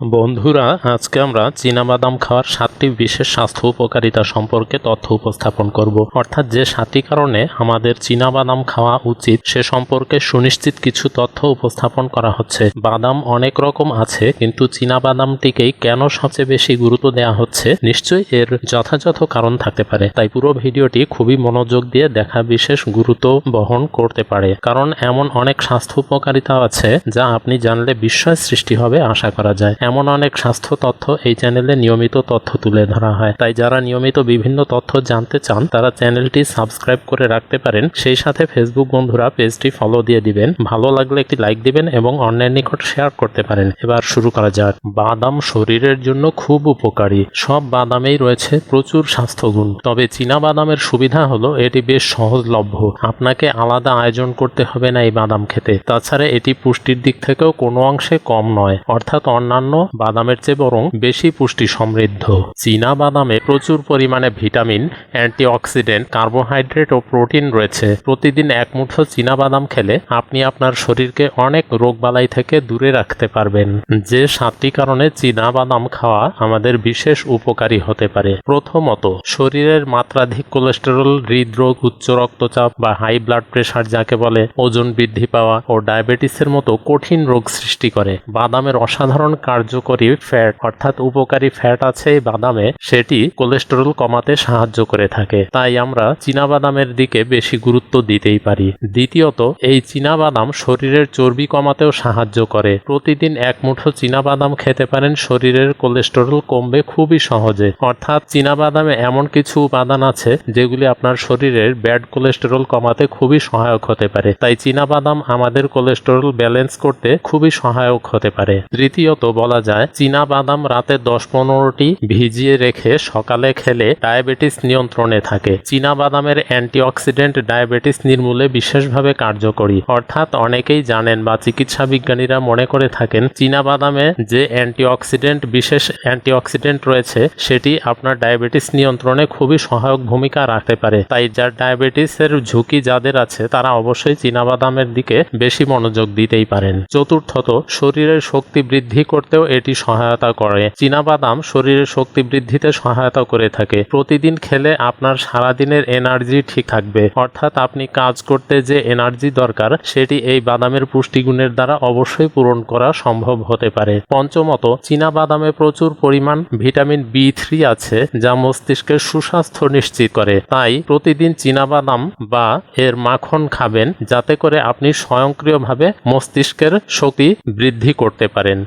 বন্ধুরা, আজকে আমরা চীনাবাদাম খাওয়ার সাতটি বিশেষ স্বাস্থ্য উপকারিতা সম্পর্কে তথ্য উপস্থাপন করব। অর্থাৎ যে সাতটি কারণে আমাদের চীনাবাদাম খাওয়া উচিত, সে সম্পর্কে সুনিশ্চিত কিছু তথ্য উপস্থাপন করা হচ্ছে। বাদাম অনেক রকম আছে, কিন্তু চীনাবাদামটিকেই কেন সবচেয়ে বেশি গুরুত্ব দেওয়া হচ্ছে? নিশ্চয়ই এর যথাযথ কারণ থাকতে পারে। তাই পুরো ভিডিওটি খুবই মনোযোগ দিয়ে দেখা বিশেষ গুরুত্ব বহন করতে পারে। কারণ এমন অনেক স্বাস্থ্য উপকারিতা আছে, যা আপনি জানলে বিস্ময় সৃষ্টি হবে, আশা করা যায়। এমন অনেক স্বাস্থ্য তথ্য এই চ্যানেলে নিয়মিত তথ্য তুলে ধরা হয়। তাই যারা নিয়মিত বিভিন্ন তথ্য জানতে চান, তারা চ্যানেলটি সাবস্ক্রাইব করে রাখতে পারেন। সেই সাথে ফেসবুক বন্ধুরা পেজটি ফলো দিয়ে দিবেন। ভালো লাগলে একটি লাইক দিবেন এবং অন্যের নিকট শেয়ার করতে পারেন। এবার শুরু করা যাক। বাদাম শরীরের জন্য খুব উপকারী। সব বাদামেই রয়েছে প্রচুর স্বাস্থ্যগুণ। তবে চীনা বাদামের সুবিধা হলো এটি বেশ সহজলভ্য। আপনাকে আলাদা আয়োজন করতে হবে না এই বাদাম খেতে। তাছাড়া এটি পুষ্টির দিক থেকেও কোনো অংশে কম নয়। অর্থাৎ অন্যান্য বাদামের চেয়ে বরং বেশি পুষ্টি সমৃদ্ধ। চীনা বাদামে প্রচুর পরিমাণে ভিটামিন, অ্যান্টিঅক্সিডেন্ট, কার্বোহাইড্রেট ও প্রোটিন রয়েছে। প্রতিদিন এক মুঠো চীনা বাদাম খেলে আপনি আপনার শরীরকে অনেক রোগবালাই থেকে দূরে রাখতে পারবেন। যে সাতটি কারণে চীনা বাদাম খাওয়া আমাদের বিশেষ উপকারী হতে পারে। প্রথমত, শরীরের মাত্রাধিক কোলেস্টেরল, হৃদরোগ, উচ্চ রক্তচাপ বা হাই ব্লাড প্রেশার যাকে বলে, ওজন বৃদ্ধি পাওয়া ও ডায়াবেটিসের মতো কঠিন রোগ সৃষ্টি করে। বাদামের অসাধারণ কার্যকরী ফ্যাট, অর্থাৎ উপকারী ফ্যাট আছে বাদামে, সেটি কোলেস্টেরল কমাতে সাহায্য করে থাকে। তাই আমরা চীনাবাদামের দিকে বেশি গুরুত্ব দিতেই পারি। দ্বিতীয়ত, এই চীনাবাদাম শরীরের চর্বি কমাতেও সাহায্য করে। প্রতিদিন এক মুঠো চীনাবাদাম খেতে পারেন, শরীরের কোলেস্টেরল কমবে খুবই সহজে। অর্থাৎ চীনাবাদামে এমন কিছু উপাদান আছে, যেগুলি আপনার শরীরের ব্যাড কোলেস্টেরল কমাতে খুবই সহায়ক হতে পারে। তাই চীনাবাদাম আমাদের কোলেস্টেরল ব্যালেন্স করতে খুবই সহায়ক হতে পারে। তৃতীয়ত, বলা যায়, চীনা বাদাম রাতে দশ পনেরোটি ভিজিয়ে রেখে সকালে খেলে ডায়াবেটিস নিয়ন্ত্রণে থাকে। চীনা বাদামের অ্যান্টিঅক্সিডেন্ট ডায়াবেটিস নির্মূলে বিশেষভাবে কার্যকরী। অর্থাৎ অনেকেই জানেন বা চিকিৎসা বিজ্ঞানীরা মনে করে থাকেন, চীনা বাদামে যে অ্যান্টিঅক্সিডেন্ট, বিশেষ অ্যান্টিঅক্সিডেন্ট রয়েছে, সেটি আপনার ডায়াবেটিস নিয়ন্ত্রণে খুবই সহায়ক ভূমিকা রাখতে পারে। তাই যার ডায়াবেটিসের ঝুঁকি যাদের আছে, তারা অবশ্যই চীনা বাদামের দিকে বেশি মনোযোগ দিতেই পারেন। চতুর্থত, শরীরের শক্তি বৃদ্ধি করতেও এটি সহায়তা করে। চীনাবাদাম শরীরের শক্তি বৃদ্ধিতে সহায়তা করে থাকে। প্রতিদিন খেলে আপনার সারাদিনের এনার্জি ঠিক থাকবে। অর্থাৎ আপনি কাজ করতে যে এনার্জি দরকার, সেটি এই বাদামের পুষ্টিগুণের দ্বারা অবশ্যই পূরণ করা সম্ভব হতে পারে। পঞ্চমত, চীনাবাদামে প্রচুর পরিমাণ ভিটামিন বি থ্রি আছে, যা মস্তিষ্কের সুস্বাস্থ্য নিশ্চিত করে। তাই প্রতিদিন চীনাবাদাম বা এর মাখন খাবেন, যাতে করে আপনি স্বয়ংক্রিয়ভাবে মস্তিষ্কের শক্তি বৃদ্ধি করতে পারেন।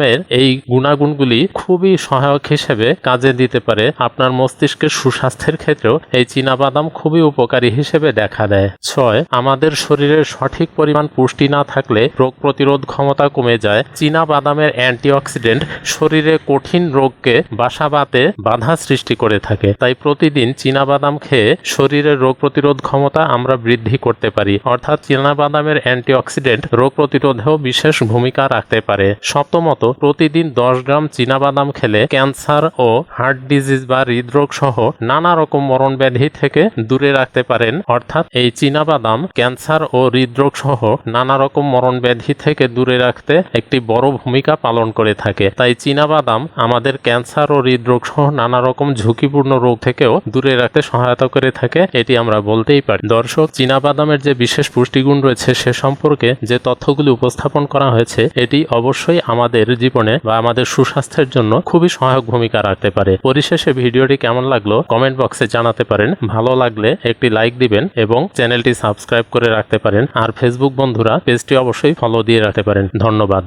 চীনাবাদামের এই গুণাগুণগুলি খুবই সহায়ক হিসেবে কাজে দিতে পারে। আপনার মস্তিষ্কের সুস্বাস্থ্যের ক্ষেত্রেও এই চীনাবাদাম খুবই উপকারী হিসেবে দেখা দেয়। ছয়, আমাদের শরীরের সঠিক পরিমাণ পুষ্টি না থাকলে রোগ প্রতিরোধ ক্ষমতা কমে যায়। বাদামের অ্যান্টিঅক্সিডেন্ট শরীরে কঠিন রোগকে বাসা বাঁধতে বাধা সৃষ্টি করে থাকে। তাই প্রতিদিন বাদাম খেয়ে শরীরের রোগ প্রতিরোধ ক্ষমতা আমরা বৃদ্ধি করতে পারি। অর্থাৎ বাদামের অ্যান্টিঅক্সিডেন্ট রোগ প্রতিরোধেও বিশেষ ভূমিকা রাখতে পারে। সপ্তমত প্রতিদিন দশ গ্রাম চীনাবাদাম খেলে ক্যান্সার ও হার্ট ডিজিজ বা হৃদরোগ সহ নানা রকম মরণ ব্যাধি থেকে দূরে রাখতে পারেন। অর্থাৎ এই চীনাবাদাম, ক্যান্সার ও হৃদরোগ সহ নানা রকম মরণ ব্যাধি থেকে দূরে রাখতে একটি বড় ভূমিকা পালন করে থাকে। তাই চীনাবাদাম আমাদের ক্যান্সার ও হৃদরোগ সহ নানা রকম ঝুঁকিপূর্ণ রোগ থেকেও দূরে রাখতে সহায়তা করে থাকে, এটি আমরা বলতেই পারি। দর্শক, চীনাবাদামের যে বিশেষ পুষ্টিগুণ রয়েছে সে সম্পর্কে যে তথ্যগুলি উপস্থাপন করা হয়েছে, এটি অবশ্যই আমাদের জীবনে বা আমাদের সুস্বাস্থ্যের জন্য খুবই সহায়ক ভূমিকা রাখতে পারে। পরিশেষে ভিডিওটি কেমন লাগল কমেন্ট বক্সে জানাতে পারেন। ভালো লাগলে একটি লাইক দিবেন এবং চ্যানেলটি সাবস্ক্রাইব করে রাখতে পারেন। আর ফেসবুক বন্ধুরা, পেজটি অবশ্যই ফলো দিয়ে রাখতে পারেন। ধন্যবাদ।